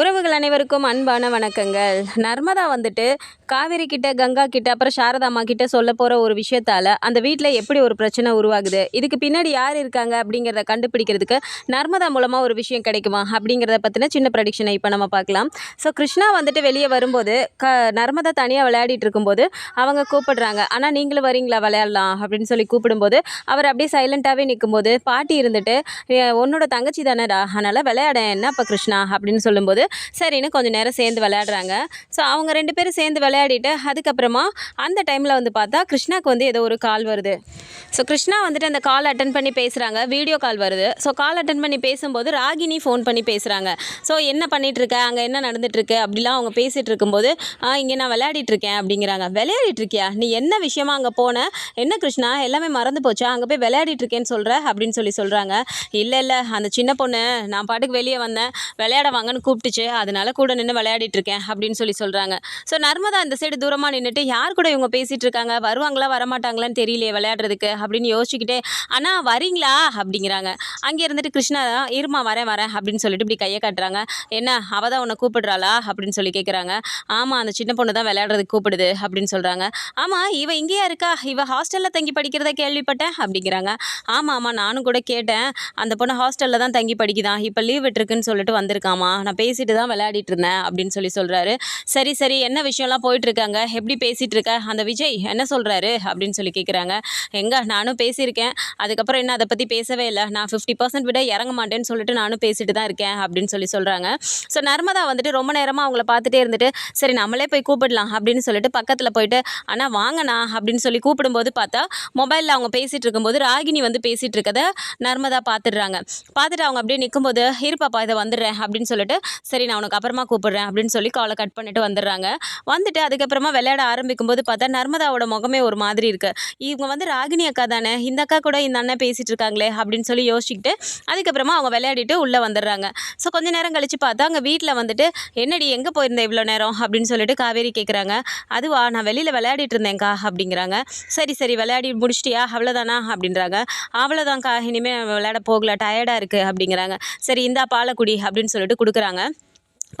உறவுகள் அனைவருக்கும் அன்பான வணக்கங்கள். நர்மதா வந்துட்டு காவேரி கிட்ட கங்கா கிட்ட அப்புறம் சாரதாம்மா கிட்ட சொல்ல போகிற ஒரு விஷயத்தால அந்த வீட்டில் எப்படி ஒரு பிரச்சனை உருவாகுது? இதுக்கு பின்னாடி யார் இருக்காங்க அப்படிங்கிறத கண்டுபிடிக்கிறதுக்கு நர்மதா மூலமாக ஒரு விஷயம் கிடைக்குமா அப்படிங்கிறத பற்றின சின்ன ப்ரடிக்ஷனை இப்போ நம்ம பார்க்கலாம். ஸோ கிருஷ்ணா வந்துட்டு வெளியே வரும்போது க நர்மதா தனியாக விளையாடிட்டு இருக்கும்போது அவங்க கூப்பிடுறாங்க. ஆனால் நீங்களும் வரீங்களா விளையாடலாம். அப்படின்னு சொல்லி கூப்பிடும்போது அவர் அப்படியே சைலண்ட்டாகவே நிற்கும்போது பாட்டி இருந்துட்டு உன்னோட தங்கச்சி தானடா? அதனால் விளையாட என்ன கிருஷ்ணா? அப்படின்னு சொல்லும்போது சரின்னு கொஞ்சம் நேரம் சேர்ந்து விளையாடுறாங்க. ஸோ அவங்க ரெண்டு பேரும் சேர்ந்து விளையாடிட்டு அதுக்கப்புறமா அந்த டைமில் வந்து பார்த்தா கிருஷ்ணாக்கு வந்து ஏதோ ஒரு கால் வருது. ஸோ கிருஷ்ணா வந்துட்டு அந்த கால் அட்டன் பண்ணி பேசுகிறாங்க வீடியோ கால் வருது. ஸோ கால் அட்டன் பண்ணி பேசும்போது ராகினி ஃபோன் பண்ணி பேசுகிறாங்க ஸோ என்ன பண்ணிகிட்ருக்க அங்கே என்ன நடந்துகிட்ருக்கு அப்படிலாம் அவங்க பேசிகிட்டு இருக்கும்போது "ஆ, இங்கே நான் விளையாடிட்டுருக்கேன் அப்படிங்கிறாங்க. விளையாடிட்டுருக்கியா? நீ என்ன விஷயமா அங்கே போன? என்ன கிருஷ்ணா? எல்லாமே மறந்து போச்சா? அங்கே போய் விளையாடிட்டு இருக்கேன்னு சொல்கிற அப்படின்னு சொல்லி சொல்கிறாங்க இல்லை இல்லை. அந்த சின்ன பொண்ணு நான் பாட்டுக்கு வெளியே வந்தேன். விளையாட வாங்கன்னு கூப்பிட்டுச்சு அதனால கூட நின்று விளையாடிட்டு இருக்கேன் அப்படின்னு சொல்லி சொல்கிறாங்க ஸோ நர்மதா இந்த சைடு தூரமாக நின்றுட்டு யார் கூட இவங்க பேசிகிட்டு இருக்காங்க? வருவாங்களா வரமாட்டாங்களான்னு தெரியலையே விளையாடுறதுக்கு அப்படின்னு யோசிச்சுக்கிட்டே அண்ணா வரீங்களா? அப்படிங்கிறாங்க. அங்கே இருந்துட்டு கிருஷ்ணா இருமா வரேன் வரேன் அப்படின்னு சொல்லிட்டு இப்படி கையை காட்டுறாங்க. என்ன அவ தான் உன்னை கூப்பிடுறாளா? அப்படின்னு சொல்லி கேட்குறாங்க ஆமாம் அந்த சின்ன பொண்ணு தான் விளையாடுறதுக்கு கூப்பிடுது அப்படின்னு சொல்கிறாங்க ஆமாம் இவ இங்கேயா இருக்கா? இவ ஹாஸ்டலில் தங்கி படிக்கிறத கேள்விப்பட்டேன் அப்படிங்கிறாங்க. ஆமாம் ஆமாம் நானும் கூட கேட்டேன். அந்த பொண்ணு ஹாஸ்டலில் தான் தங்கி படிக்குதான் இப்போ லீவ் விட்டுருக்குன்னு சொல்லிட்டு வந்திருக்காமா? நான் பேசி பேசிட்டு தான் விளையாடிட்டு இருந்தேன் அப்படின்னு சொல்லி சொல்கிறாரு சரி சரி என்ன விஷயம்லாம் போயிட்டு இருக்காங்க எப்படி பேசிட்டு இருக்க அந்த விஜய் என்ன சொல்கிறாரு அப்படின்னு சொல்லி கேட்குறாங்க எங்க? நானும் பேசியிருக்கேன். அதுக்கப்புறம் என்ன? அதை பற்றி பேசவே இல்லை. நான் ஃபிஃப்டி பர்சன்ட் விட இறங்க மாட்டேன்னு சொல்லிட்டு நானும் பேசிட்டு தான் இருக்கேன் அப்படின்னு சொல்லி சொல்கிறாங்க ஸோ நர்மதா வந்துட்டு ரொம்ப நேரமாக அவங்கள பார்த்துட்டே இருந்துட்டு சரி நம்மளே போய் கூப்பிடலாம் அப்படின்னு சொல்லிட்டு பக்கத்தில் போயிட்டு அண்ணா வாங்கண்ணா அப்படின்னு சொல்லி கூப்பிடும்போது பார்த்தா மொபைலில் அவங்க பேசிகிட்டு இருக்கும்போது ராகினி வந்து பேசிகிட்டு இருக்கதை நர்மதா பார்த்துடுறாங்க. பார்த்துட்டு அவங்க அப்படியே நிற்கும்போது இருப்பாப்பா இதை வந்துடுறேன் அப்படின்னு சொல்லிட்டு சரி நான் உனக்கு அப்புறமா கூப்பிடுறேன் அப்படின்னு சொல்லி காலை கட் பண்ணிட்டு வந்துடுறாங்க. வந்துட்டு அதுக்கப்புறமா விளையாட ஆரம்பிக்கும் போது பார்த்தா நர்மதாவோட முகமே ஒரு மாதிரி இருக்கு. இவங்க வந்து ராகினி அக்கா தானே இந்த அக்கா கூட இந்த அண்ணன் பேசிட்டு இருக்காங்களே அப்படின்னு சொல்லி யோசிச்சுக்கிட்டு அதுக்கப்புறமா அவங்க விளையாடிட்டு உள்ளே வந்துடுறாங்க. ஸோ கொஞ்ச நேரம் கழிச்சு பார்த்தா அங்கே வீட்டில் வந்துட்டு என்னடி எங்கே போயிருந்தேன் இவ்வளோ நேரம்? அப்படின்னு சொல்லிட்டு காவேரி கேட்குறாங்க அதுவா நான் வெளியில் விளையாடிட்டு இருந்தேன்க்கா அப்படிங்கிறாங்க. சரி சரி விளையாடி முடிச்சிட்டியா? அவ்வளோதானா அப்படின்றாங்க. அவ்வளோதான்க்கா இனிமேல் விளையாட போகல டயர்டாக இருக்குது அப்படிங்கிறாங்க. சரி இந்தா பாலக்குடி அப்படின்னு சொல்லிட்டு கொடுக்குறாங்க.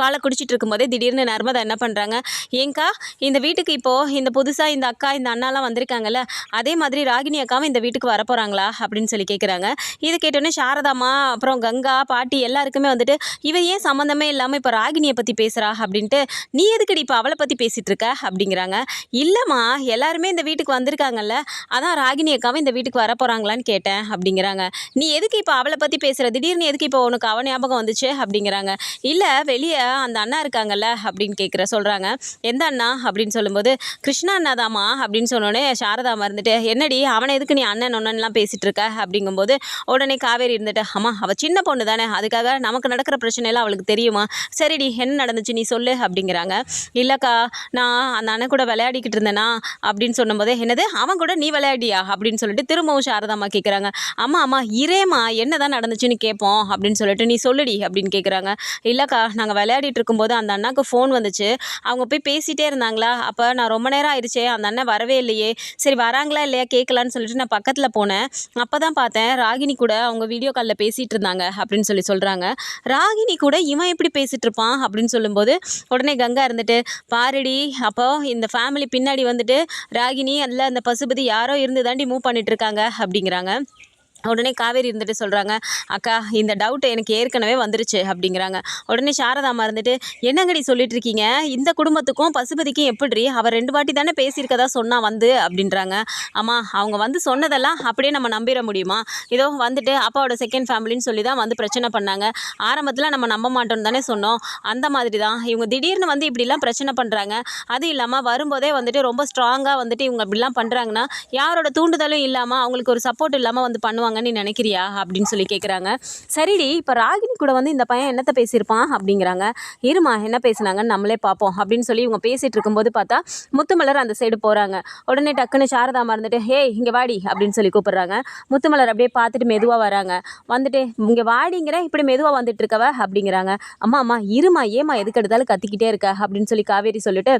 பாலை குடிச்சிட்டு இருக்கும்போதே திடீர்னு நர்மதா என்ன பண்ணுறாங்க ஏங்கா இந்த வீட்டுக்கு இப்போது இந்த புதுசாக இந்த அக்கா இந்த அண்ணாலாம் வந்திருக்காங்கல்ல அதே மாதிரி ராகினி அக்காவும் இந்த வீட்டுக்கு வரப்போகிறாங்களா அப்படின்னு சொல்லி கேட்குறாங்க இது கேட்டோன்னே சாரதாமா அப்புறம் கங்கா பாட்டி எல்லாருக்குமே வந்துட்டு இவ ஏன் சம்மந்தமே இல்லாமல் இப்போ ராகினியை பற்றி பேசுகிறா அப்படின்ட்டு நீ எதுக்குடி இப்போ அவளை பற்றி பேசிகிட்டு இருக்க அப்படிங்கிறாங்க. இல்லைம்மா எல்லாருமே இந்த வீட்டுக்கு வந்திருக்காங்கல்ல அதான் ராகினி அக்காவும் இந்த வீட்டுக்கு வர போகிறாங்களான்னு கேட்டேன் அப்படிங்கிறாங்க. நீ எதுக்கு இப்போ அவளை பற்றி பேசுகிற திடீர்னு எதுக்கு இப்போ உனக்கு அவன் ஞாபகம் வந்துச்சு? அப்படிங்கிறாங்க. இல்லை வெளியே அந்த அண்ணா இருக்காங்கல்ல அப்படின்னு கேட்குற சொல்கிறாங்க எந்த அண்ணா? அப்படின்னு சொல்லும்போது கிருஷ்ணா அண்ணா தாமா அப்படின்னு சொன்னோடனே சாரதா மறந்துட்டு என்னடி அவனை எதுக்கு நீ அண்ணன் ஒன்னெல்லாம் பேசிகிட்டு இருக்க? அப்படிங்கும்போது உடனே காவேரி இருந்துட்டு அம்மா அவள் சின்ன பொண்ணு தானே அதுக்காக நமக்கு நடக்கிற பிரச்சனையெல்லாம் அவளுக்கு தெரியுமா? சரிடி என்ன நடந்துச்சு நீ சொல்லு அப்படிங்கிறாங்க. இல்லைக்கா நான் அந்த அண்ணன் கூட விளையாடிக்கிட்டு இருந்தேனா? அப்படின்னு சொன்னபோதே என்னது அவன் கூட நீ விளையாடியா? அப்படின்னு சொல்லிட்டு திரும்பவும் சாரதாம்மா கேட்குறாங்க அம்மா அம்மா இரேம்மா என்ன தான் நடந்துச்சுன்னு கேட்போம் அப்படின்னு சொல்லிட்டு நீ சொல்லுடி அப்படின்னு கேட்குறாங்க இல்லைக்கா நாங்கள் விளையாடிட்டு இருக்கும்போது அந்த அண்ணாக்கு ஃபோன் வந்துச்சு. அவங்க போய் பேசிகிட்டே இருந்தாங்களா? அப்போ நான் ரொம்ப நேரம் ஆயிடுச்சே அந்த அண்ணன் வரவே இல்லையே. சரி வராங்களா இல்லையா? கேட்கலான்னு சொல்லிட்டு நான் பக்கத்தில் போனேன். அப்போ தான் பார்த்தேன் ராகினி கூட அவங்க வீடியோ காலில் பேசிகிட்டு இருந்தாங்க அப்படின்னு சொல்லி சொல்கிறாங்க ராகினி கூட இவன் எப்படி பேசிகிட்டு இருப்பான் அப்படின்னு சொல்லும்போது உடனே கங்கா இருந்துட்டு பாருடி அப்போ இந்த ஃபேமிலி பின்னாடி வந்துட்டு ராகினி அதில் அந்த பசுபதி யாரோ இருந்து தாண்டி மூவ் பண்ணிட்டு இருக்காங்க அப்படிங்கிறாங்க. உடனே காவேரி இருந்துட்டு சொல்கிறாங்க அக்கா இந்த டவுட் எனக்கு ஏற்கனவே வந்துருச்சு அப்படிங்கிறாங்க. உடனே சாரதாம்மா இருந்துட்டு என்னங்கடி சொல்லிட்டு இருக்கீங்க? இந்த குடும்பத்துக்கும் பசுபதிக்கும் எப்படி அவர் ரெண்டு வாட்டி தானே பேசியிருக்கதா சொன்னா வந்து அப்படின்றாங்க. ஆமாம் அவங்க வந்து சொன்னதெல்லாம் அப்படியே நம்ம நம்பிட முடியுமா? இதோ வந்துட்டு அப்பாவோட செகண்ட் ஃபேமிலின்னு சொல்லி தான் வந்து பிரச்சனை பண்ணாங்க. ஆரம்பத்தில் நம்ம நம்ப மாட்டோம்னு தானே சொன்னோம். அந்த மாதிரி தான் இவங்க திடீர்னு வந்து இப்படிலாம் பிரச்சனை பண்ணுறாங்க அது இல்லாமல் வரும்போதே வந்துட்டு ரொம்ப ஸ்ட்ராங்காக வந்துட்டு இவங்க இப்படிலாம் பண்ணுறாங்கன்னா யாரோட தூண்டுதலும் இல்லாமல் அவங்களுக்கு ஒரு சப்போர்ட் இல்லாமல் வந்து பண்ணுவாங்கன்னு நீ நினைக்கிறியா அப்படின்னு சொல்லி கேட்குறாங்க சரிடி இப்போ ராகினி கூட வந்து இந்த பையன் என்னத்தை பேசியிருப்பான் அப்படிங்கிறாங்க. இருமா என்ன பேசுனாங்கன்னு நம்மளே பார்ப்போம் அப்படின்னு சொல்லி இவங்க பேசிகிட்டு இருக்கும்போது பார்த்தா முத்துமலர் அந்த சைடு போகிறாங்க உடனே டக்குன்னு சாரதா மறந்துட்டு ஹேய் இங்கே வாடி அப்படின்னு சொல்லி கூப்பிட்றாங்க. முத்துமலர் அப்படியே பார்த்துட்டு மெதுவாக வராங்க. வந்துட்டு இங்கே வாடிங்கிற இப்படி மெதுவாக வந்துட்டு இருக்கவ அப்படிங்கிறாங்க. அம்மா அம்மா இருமா ஏமா எதுக்கு எடுத்தாலும் கத்திக்கிட்டே இருக்க அப்படின்னு சொல்லி காவேரி சொல்லிட்டு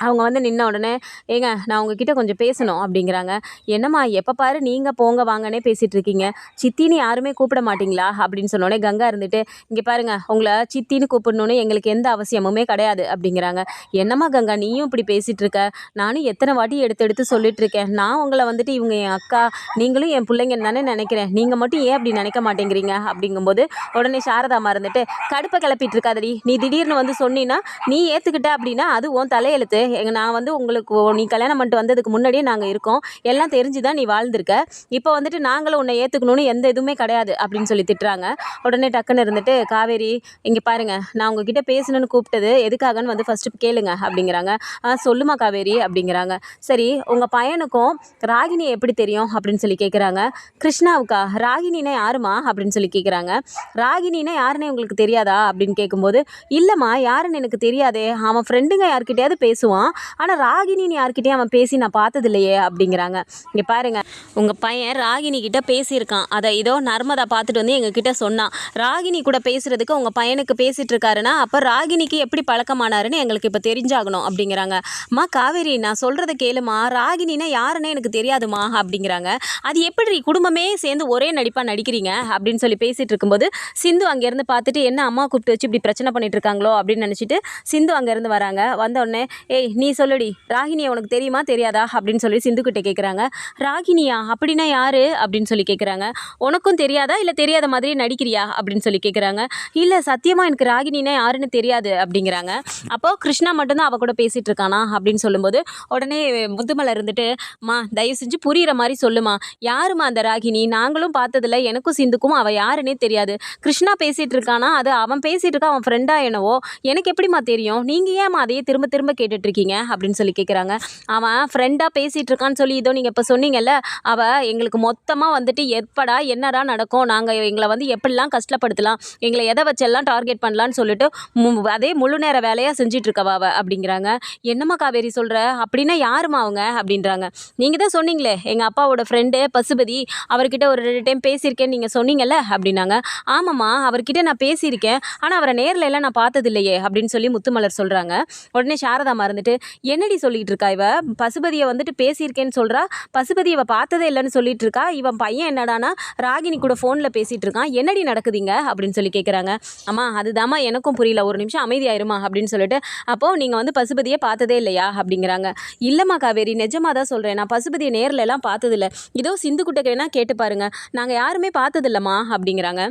அவங்க வந்து நின்ன உடனே ஏங்க நான் உங்ககிட்ட கொஞ்சம் பேசணும் அப்படிங்கிறாங்க. என்னம்மா எப்போ பாரு நீங்கள் போங்க வாங்கன்னே பேசிகிட்டு இருக்கீங்க சித்தின்னு யாருமே கூப்பிட மாட்டிங்களா? அப்படின்னு சொன்னோடனே கங்கா இருந்துட்டு இங்கே பாருங்க உங்களை சித்தின்னு கூப்பிடணுன்னு எங்களுக்கு எந்த அவசியமுமே கிடையாது அப்படிங்கிறாங்க. என்னம்மா கங்கா நீயும் இப்படி பேசிகிட்டு இருக்க நானும் எத்தனை வாட்டி எடுத்து எடுத்து சொல்லிட்டு இருக்கேன் நான் உங்களை வந்துட்டு இவங்க என் அக்கா நீங்களும் என் பிள்ளைங்கன்னு தானே நினைக்கிறேன். நீங்கள் மட்டும் ஏன் அப்படி நினைக்க மாட்டேங்கிறீங்க? அப்படிங்கும்போது உடனே சாரதாமா இருந்துட்டு கடுப்பை கிளப்பிட்டு இருக்காதடி நீ திடீர்னு வந்து சொன்னீன்னா நீ ஏற்றுக்கிட்ட அப்படின்னா அது உன் தலையெழுத்து. எங்கள் நான் வந்து உங்களுக்கு ஓ- நீ கல்யாணம் பண்ணிட்டு வந்ததுக்கு முன்னாடியே நாங்கள் இருக்கோம். எல்லாம் தெரிஞ்சு தான் நீ வாழ்ந்திருக்க. இப்போ வந்துட்டு நாங்களும் உன்னை ஏற்றுக்கணும்னு எந்த இதுவுமே கிடையாது அப்படின்னு சொல்லி திட்டுறாங்க. உடனே டக்குன்னு இருந்துட்டு காவேரி இங்கே பாருங்கள் நான் உங்ககிட்ட பேசணும்னு கூப்பிட்டது. எதுக்காகன்னு வந்து ஃபஸ்ட்டு கேளுங்க அப்படிங்கிறாங்க. சொல்லுமா காவேரி அப்படிங்கிறாங்க. சரி உங்கள் பையனுக்கும் ராகினி எப்படி தெரியும்? அப்படின்னு சொல்லி கேட்குறாங்க கிருஷ்ணாவுக்கா? ராகினினா யாருமா? அப்படின்னு சொல்லி கேட்குறாங்க ராகினினா யாருன்னு உங்களுக்கு தெரியாதா? அப்படின்னு கேட்கும்போது இல்லைம்மா யாருன்னு எனக்கு தெரியாதே. அவன் ஃப்ரெண்டுங்க யார்கிட்டயாவது பேசுவான் ஆனால் ராகினின்னு யார்கிட்டயும் அவன் பேசி நான் பார்த்தது இல்லையே அப்படிங்கிறாங்க. இங்கே பாருங்க உங்கள் பையன் ராகினி கிட்ட பேசியிருக்கான். அதை இதோ நர்மதா பார்த்துட்டு வந்து எங்ககிட்ட சொன்னான். ராகினி கூட பேசுகிறதுக்கு உங்கள் பையனுக்கு பேசிகிட்டு இருக்காருன்னா அப்போ ராகினிக்கு எப்படி பழக்கமானாருன்னு எங்களுக்கு இப்போ தெரிஞ்சாகணும் அப்படிங்கிறாங்க. அம்மா காவேரி நான் சொல்கிறத கேளுமா? ராகினினா யாருன்னு எனக்கு தெரியாதுமா? அப்படிங்கிறாங்க. அது எப்படி குடும்பமே சேர்ந்து ஒரே நடிப்பாக நடிக்கிறீங்க? அப்படின்னு சொல்லி பேசிகிட்டு இருக்கும்போது சிந்து அங்கேருந்து பார்த்துட்டு என்ன அம்மா கூப்பிட்டு வச்சு இப்படி பிரச்சனை பண்ணிட்டு இருக்காங்களோ? அப்படின்னு நினச்சிட்டு சிந்து அங்கேருந்து வராங்க. வந்தோடனே ஏ டேய் நீ சொல்லுடி. ராகினியை உனக்கு தெரியுமா தெரியாதா? அப்படின்னு சொல்லி சிந்து கேட்குறாங்க ராகினியா அப்படின்னா யார்? அப்படின்னு சொல்லி கேட்குறாங்க உனக்கும் தெரியாதா? இல்லை தெரியாத மாதிரி நடிக்கிறியா? அப்படின்னு சொல்லி கேட்குறாங்க இல்லை சத்தியமாக எனக்கு ராகினினா யாருன்னு தெரியாது அப்படிங்கிறாங்க. அப்போ கிருஷ்ணா மட்டும்தான் அவ கூட பேசிகிட்டு இருக்கானா? அப்படின்னு சொல்லும்போது உடனே முதுமலை இருந்துட்டு மா தயவு செஞ்சு புரிகிற மாதிரி சொல்லுமா. யாருமா அந்த ராகினி நாங்களும் பார்த்ததில்ல. எனக்கும் சிந்துக்கும் அவள் யாருன்னே தெரியாது. கிருஷ்ணா பேசிகிட்டு இருக்கானா? அது அவன் பேசிகிட்டு இருக்கா அவன் ஃப்ரெண்டாக என்னவோ? எனக்கு எப்படிம்மா தெரியும்? நீங்கள் ஏமா அதையே திரும்ப திரும்ப கேட்டுட்டு இருக்கீங்க அப்படின்னு சொல்லி கேட்குறாங்க அவன் ஃப்ரெண்டாக பேசிகிட்டு இருக்கான்னு சொல்லி இதோ நீங்கள் இப்போ சொன்னீங்கல்ல அவள் எங்களுக்கு மொத்தமாக வந்துட்டு எப்படா என்னடா நடக்கும் நாங்கள் எங்களை வந்து எப்படிலாம் கஷ்டப்படுத்தலாம் எங்களை எதை வச்செல்லாம் டார்கெட் பண்ணலான்னு சொல்லிட்டு மு- அதே முழு நேர வேலையாக செஞ்சிட்ருக்கவா அவள் அப்படிங்கிறாங்க. என்னம்மா காவேரி சொல்கிற அப்படின்னா யாருமா அவங்க? அப்படின்றாங்க. நீங்கள் தான் சொன்னீங்களே எங்கள் அப்பாவோட ஃப்ரெண்டு பசுபதி அவர்கிட்ட ஒரு ரெண்டு டைம் பேசியிருக்கேன்னு நீங்கள் சொன்னீங்கல்ல அப்படின்னாங்க. ஆமாம்மா அவர்கிட்ட நான் பேசியிருக்கேன் ஆனால் அவரை நேரில் எல்லாம் நான் பார்த்ததில்லையே அப்படின்னு சொல்லி முத்துமலர் சொல்கிறாங்க உடனே சாரதா மறந்துட்டு. என்னடி சொல்லிட்டு இருக்கா இவ? பசுபதியை வந்துட்டு பேசியிருக்கேன்னு சொல்கிறா பசுபதி இவ பார்த்ததே இல்லைன்னு சொல்லிட்டு இருக்கா இவன் பையன் என்னடானா ராகினி கூட ஃபோனில் பேசிட்டு இருக்கான் என்னடி நடக்குதுங்க? அப்படின்னு சொல்லி கேட்குறாங்க அம்மா அதுதாம்மா எனக்கும் புரியல. ஒரு நிமிஷம் அமைதியாயிருமா? அப்படின்னு சொல்லிட்டு அப்போது நீங்கள் வந்து பசுபதியை பார்த்ததே இல்லையா? அப்படிங்கிறாங்க. இல்லைம்மா காவேரி நிஜமாக தான் சொல்கிறேன் நான் பசுபதியை நேரில் எல்லாம் பார்த்ததில்ல. இதோ சிந்து குட்டை கேட்டு பாருங்க. நாங்கள் யாருமே பார்த்ததில்லம்மா? அப்படிங்கிறாங்க.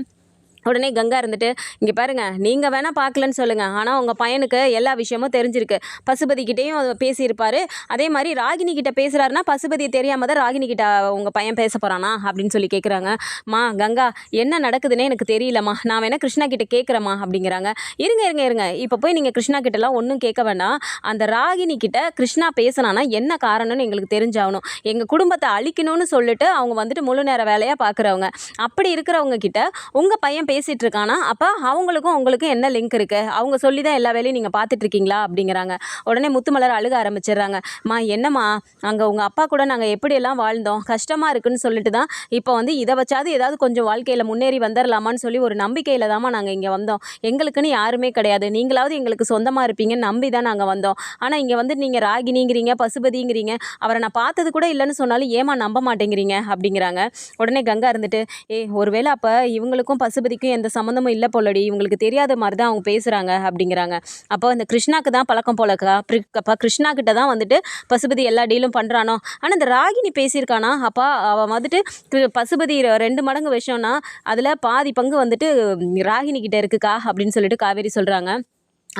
உடனே கங்கா இருந்துட்டு இங்கே பாருங்கள் நீங்கள் வேணால் பார்க்கலன்னு சொல்லுங்கள் ஆனால் உங்கள் பையனுக்கு எல்லா விஷயமும் தெரிஞ்சிருக்கு. பசுபதி கிட்டேயும் அவர் அதே மாதிரி ராகினி கிட்ட பேசுகிறாருன்னா பசுபதி தெரியாமல் தான் ராகினி கிட்ட உங்கள் பையன் பேச போகிறானா அப்படின்னு சொல்லி கேட்குறாங்க மா கங்கா என்ன நடக்குதுன்னே எனக்கு தெரியலம்மா. நான் வேணால் கிருஷ்ணா கிட்ட கேட்குறேம்மா அப்படிங்கிறாங்க. இருங்க இருங்க இருங்க. இப்போ போய் நீங்கள் கிருஷ்ணா கிட்டலாம் ஒன்றும் கேட்க வேண்டாம். அந்த ராகினி கிட்ட கிருஷ்ணா பேசினானா என்ன காரணம்னு எங்களுக்கு தெரிஞ்சாகணும். எங்கள் குடும்பத்தை அழிக்கணும்னு சொல்லிட்டு அவங்க வந்துட்டு முழு நேர வேலையாக பார்க்குறவங்க அப்படி இருக்கிறவங்க கிட்ட உங்கள் பையன் பேசிகிட்டு இருக்கானா அப்போ அவங்களுக்கும் உங்களுக்கும் என்ன லிங்க் இருக்குது அவங்க சொல்லி தான் எல்லா வேலையும் நீங்கள் பார்த்துட்ருக்கீங்களா அப்படிங்கிறாங்க. உடனே முத்துமலர் அழுக ஆரம்பிச்சிடுறாங்க. மா என்னம்மா? அங்கே உங்கள் அப்பா கூட நாங்கள் எப்படியெல்லாம் வாழ்ந்தோம்? கஷ்டமாக இருக்குன்னு சொல்லிட்டு தான் இப்போ வந்து இதை வச்சாவது ஏதாவது கொஞ்சம் வாழ்க்கையில் முன்னேறி வந்துடலாமான்னு சொல்லி ஒரு நம்பிக்கையில் தாம்மா நாங்கள் இங்கே வந்தோம். எங்களுக்குன்னு யாருமே கிடையாது. நீங்களாவது எங்களுக்கு சொந்தமாக இருப்பீங்கன்னு நம்பி தான் நாங்கள் வந்தோம். ஆனால் இங்கே வந்து நீங்கள் ராகினிங்கிறீங்க பசுபதிங்கிறீங்க அவரை நான் பார்த்தது கூட இல்லைன்னு சொன்னாலும் ஏமா நம்ப மாட்டேங்கிறீங்க? அப்படிங்கிறாங்க. உடனே கங்கா இருந்துட்டு ஏ ஒருவேளை அப்போ இவங்களுக்கும் பசுபதிக்கும் எந்த சம்மந்தமும் இல்லை போலடி. இவங்களுக்கு தெரியாத மாதிரி தான் அவங்க பேசுகிறாங்க அப்படிங்கிறாங்க. அப்போ அந்த கிருஷ்ணாக்கு தான் பழக்கம் போலக்கா அப்போ கிருஷ்ணா கிட்ட தான் வந்துட்டு பசுபதி எல்லா டீலும் பண்ணுறானோ ஆனால் இந்த ராகினி பேசியிருக்கானா? அப்பா அவன் வந்துட்டு பசுபதி ரெண்டு மடங்கு விஷயம்னா அதில் பாதி பங்கு வந்துட்டு ராகினி கிட்ட இருக்குக்கா அப்படின்னு சொல்லிட்டு காவேரி சொல்கிறாங்க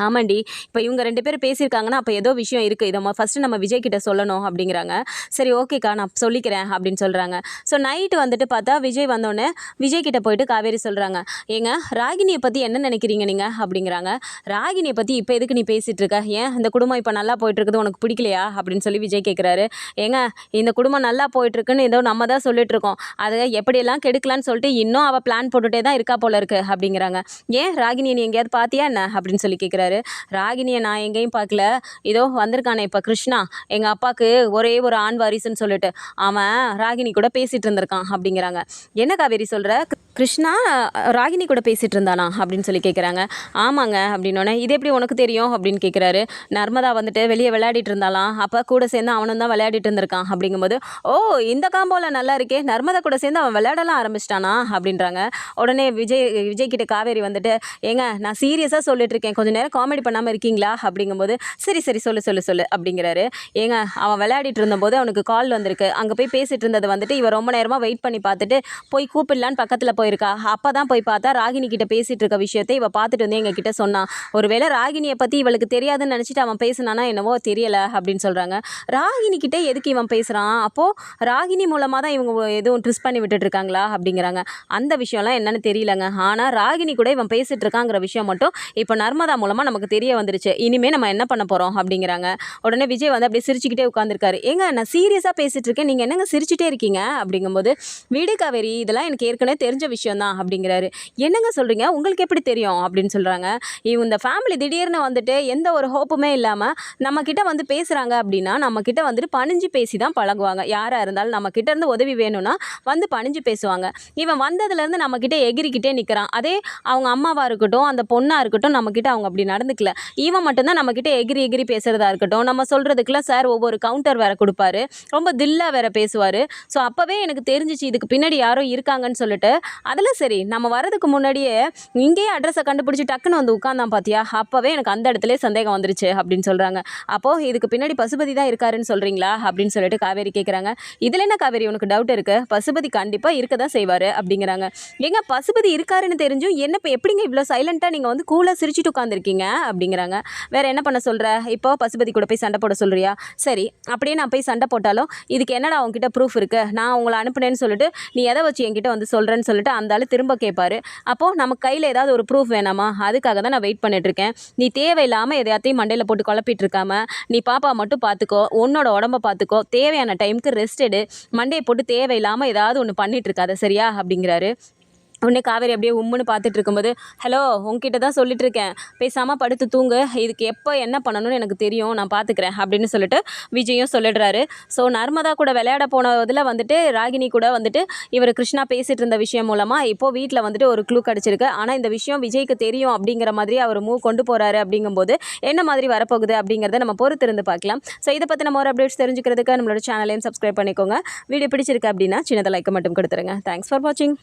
ஆமாண்டி. இப்போ இவங்க ரெண்டு பேரும் பேசியிருக்காங்கன்னா அப்போ ஏதோ விஷயம் இருக்குது இதை ஃபஸ்ட்டு நம்ம விஜய் கிட்ட சொல்லணும் அப்படிங்கிறாங்க. சரி ஓகேக்கா நான் சொல்லிக்கிறேன் அப்படின்னு சொல்கிறாங்க ஸோ நைட்டு வந்துட்டு பார்த்தா விஜய் வந்தோடனே விஜய் கிட்ட போயிட்டு காவேரி சொல்கிறாங்க ஏங்க ராகினியை பற்றி என்ன நினைக்கிறீங்க நீங்கள் அப்படிங்கிறாங்க. ராகினியை பற்றி இப்போ எதுக்கு நீ பேசிகிட்டு இருக்க? ஏன் இந்த குடும்பம் இப்போ நல்லா போயிட்டுருக்குது உனக்கு பிடிக்கலையா? அப்படின்னு சொல்லி விஜய் கேட்குறாரு ஏங்க இந்த குடும்பம் நல்லா போயிட்டுருக்குன்னு ஏதோ நம்ம தான் சொல்லிட்டுருக்கோம். அதை எப்படியெல்லாம் கெடுக்கலான்னு சொல்லிட்டு இன்னும் அவள் பிளான் போட்டுகிட்டே தான் இருக்கா போல இருக்கு அப்படிங்கிறாங்க. ஏன் ராகினியை நீ எங்கேயாவது பார்த்தியா என்ன? அப்படின்னு சொல்லி பார்க்குறாரு ராகினியை நான் எங்கேயும் பார்க்கல. இதோ வந்திருக்கானே இப்போ கிருஷ்ணா. எங்கள் அப்பாவுக்கு ஒரே ஒரு ஆண் வாரிசுன்னு சொல்லிட்டு. அவன் ராகினி கூட பேசிகிட்டு இருந்திருக்கான் அப்படிங்கிறாங்க. என்ன காவேரி சொல்கிற கிருஷ்ணா ராகினி கூட பேசிகிட்டு இருந்தானா அப்படின்னு சொல்லி கேட்குறாங்க ஆமாங்க அப்படின்னோடனே இது எப்படி உனக்கு தெரியும்? அப்படின்னு கேட்குறாரு நர்மதா வந்துட்டு வெளியே விளையாடிட்டு இருந்தாலாம் அப்போ கூட சேர்ந்து அவனும் தான் விளையாடிட்டு இருந்திருக்கான் அப்படிங்கும்போது ஓ இந்த காம்போவில் நல்லா இருக்கே. நர்மதா கூட சேர்ந்து அவன் விளையாடலாம் ஆரம்பிச்சிட்டானா? அப்படின்றாங்க. உடனே விஜய் விஜய் கிட்ட காவேரி வந்துட்டு ஏங்க நான் சீரியஸாக சொல்லிட்டு இருக்கேன். கொஞ்சம் நேரம் காமெடி பண்ணாமல் இருக்கீங்களா? அப்படிங்கும்போது சரி சரி சொல்லு சொல்லு சொல்லு. அப்படிங்கிறாரு. ஏங்க அவன் விளையாடிட்டு இருந்தபோது அவனுக்கு கால் வந்திருக்கு. அங்கே போய் பேசிட்டு இருந்தது வந்துட்டு இவன் ரொம்ப நேரமாக வெயிட் பண்ணி பார்த்துட்டு போய் கூப்பிடலான்னு பக்கத்தில் போயிருக்கா? அப்போ தான் போய் பார்த்தா ராகினி கிட்ட பேசிகிட்டு இருக்க விஷயத்தை இவள் பார்த்துட்டு வந்து எங்கள் கிட்ட சொன்னான் ஒருவேளை ராகினியை பற்றி இவளுக்கு தெரியாதுன்னு நினச்சிட்டு அவன் பேசினானா என்னவோ தெரியலை அப்படின்னு சொல்கிறாங்க ராகினி கிட்டே எதுக்கு இவன் பேசுகிறான் அப்போது ராகினி மூலமாக தான் இவங்க எதுவும் ட்ரிஸ் பண்ணி விட்டுட்டு இருக்காங்களா அப்படிங்கிறாங்க. அந்த விஷயம்லாம் என்னென்னு தெரியலங்க. ஆனால் ராகினி கூட இவன் பேசிகிட்டு இருக்காங்கிற விஷயம் மட்டும் இப்போ நர்மதா மூலமாக நமக்கு தெரிய வந்துருச்சு. இனிமேல் நம்ம என்ன பண்ண போகிறோம் அப்படிங்கிறாங்க. உடனே விஜய் வந்து அப்படியே சிரிச்சுக்கிட்டே உட்காந்துருக்காரு ஏங்க நான் சீரியஸாக பேசிகிட்டு இருக்கேன். நீங்கள் என்னங்க சிரிச்சுட்டே இருக்கீங்க? அப்படிங்கும்போது வீடு காவேரி இதெல்லாம் எனக்கு ஏற்கனவே தெரிஞ்ச விஷயம் தான் அப்படிங்கிறாரு. என்னங்க சொல்கிறீங்க உங்களுக்கு எப்படி தெரியும்? அப்படின்னு சொல்கிறாங்க இவங்க இந்த ஃபேமிலி திடீர்னு வந்துட்டு எந்த ஒரு ஹோப்புமே இல்லாமல் நம்மக்கிட்ட வந்து பேசுகிறாங்க அப்படின்னா நம்மக்கிட்ட வந்துட்டு பணிஞ்சு பேசி தான் பழகுவாங்க. யாராக இருந்தாலும் நம்மக்கிட்ட இருந்து உதவி வேணும்னா வந்து பணிஞ்சு பேசுவாங்க. இவன் வந்ததுலேருந்து நம்மக்கிட்ட எகிரிக்கிட்டே நிற்கிறான் அதே அவங்க அம்மாவாக இருக்கட்டும் அந்த பொண்ணாக இருக்கட்டும் நம்மக்கிட்ட அவங்க அப்படி நடந்துக்கல. இவன் மட்டும்தான் நம்மக்கிட்ட எகிரி எகிரி பேசுறதா இருக்கட்டும். நம்ம சொல்கிறதுக்குலாம் சார் ஒவ்வொரு கவுண்டர் வேறு கொடுப்பாரு. ரொம்ப தில்லாக வேறு பேசுவார். ஸோ அப்போவே எனக்கு தெரிஞ்சிச்சு இதுக்கு பின்னாடி யாரோ இருக்காங்கன்னு சொல்லிட்டு அதில் சரி நம்ம வரதுக்கு முன்னாடியே இங்கேயே அட்ரஸை கண்டுபிடிச்சி டக்குன்னு வந்து உட்காந்தான் பார்த்தியா அப்போவே எனக்கு அந்த இடத்துல சந்தேகம் வந்துருச்சு அப்படின்னு சொல்கிறாங்க அப்போது இதுக்கு பின்னாடி பசுபதி தான் இருக்காருன்னு சொல்கிறீங்களா அப்படின்னு சொல்லிட்டு காவேரி கேட்குறாங்க இதில் என்ன காவேரி உனக்கு டவுட் இருக்குது பசுபதி கண்டிப்பாக இருக்க தான் செய்வார் அப்படிங்கிறாங்க. ஏங்க பசுபதி இருக்காருன்னு தெரிஞ்சும் என்ன இப்போ எப்படிங்க இவ்வளோ சைலண்ட்டாக நீங்கள் வந்து கூலாக சிரிச்சிட்டு உட்காந்துருக்கீங்க அப்படிங்கிறாங்க. வேறு என்ன பண்ண சொல்கிற இப்போ பசுபதி கூட போய் சண்டை போட சொல்கிறியா சரி அப்படியே நான் போய் சண்டை போட்டாலும் இதுக்கு என்னடா அவங்ககிட்ட ப்ரூஃப் இருக்குது நான் உங்களை அனுப்புனேன்னு சொல்லிட்டு நீ எதை வச்சு என்கிட்ட வந்து சொல்கிறேன்னு சொல்லிட்டு அந்த ஆள் திரும்ப கேட்பாரு அப்போது நம்ம கையில் ஏதாவது ஒரு ப்ரூஃப் வேணாமா? அதுக்காக தான் நான் வெயிட் பண்ணிட்டுருக்கேன். நீ தேவையில்லாமல் எதையாத்தையும் மண்டையில் போட்டு குழப்பிட்டு இருக்காம நீ பாப்பா மட்டும் பார்த்துக்கோ உன்னோட உடம்ப பார்த்துக்கோ தேவையான டைமுக்கு ரெஸ்ட் எடு. மண்டையை போட்டு தேவையில்லாமல் ஏதாவது ஒன்று பண்ணிட்டு இருக்காத சரியா? அப்படிங்கிறாரு. உடனே காவேரி அப்படியே உம்முன்னு பார்த்துட்டு இருக்கும்போது ஹலோ உங்ககிட்ட தான் சொல்லிட்டு இருக்கேன் பேசாமல் படுத்து தூங்கு. இதுக்கு எப்போ என்ன பண்ணணும்னு எனக்கு தெரியும். நான் பார்த்துக்கிறேன். அப்படின்னு சொல்லிட்டு விஜயும் சொல்லிடுறாரு. ஸோ நர்மதா கூட விளையாட போன இதில் வந்துட்டு ராகினி கூட வந்துட்டு இவர் கிருஷ்ணா பேசிட்டு இருந்த விஷயம் மூலமாக இப்போது வீட்டில் வந்துட்டு ஒரு க்ளூ கிடச்சிருக்கு. ஆனால் இந்த விஷயம் விஜய்க்கு தெரியும் அப்படிங்கிற மாதிரி அவர் மூவ் கொண்டு போகிறாரு அப்படிங்கும்போது என்ன மாதிரி வரப்போகுது? அப்படிங்கிறத நம்ம பொறுத்திருந்து பார்க்கலாம். ஸோ இதை பற்றி நம்ம ஒரு அப்டேட்ஸ் தெரிஞ்சுக்கிறதுக்கு நம்மளோட சேனலையும் சப்ஸ்கிரைப் பண்ணிக்கோங்க. வீடியோ பிடிச்சிருக்கு அப்படின்னா சின்னதாக லைக் மட்டும் கொடுத்துருங்க. தேங்க்ஸ் ஃபார் வாட்சிங்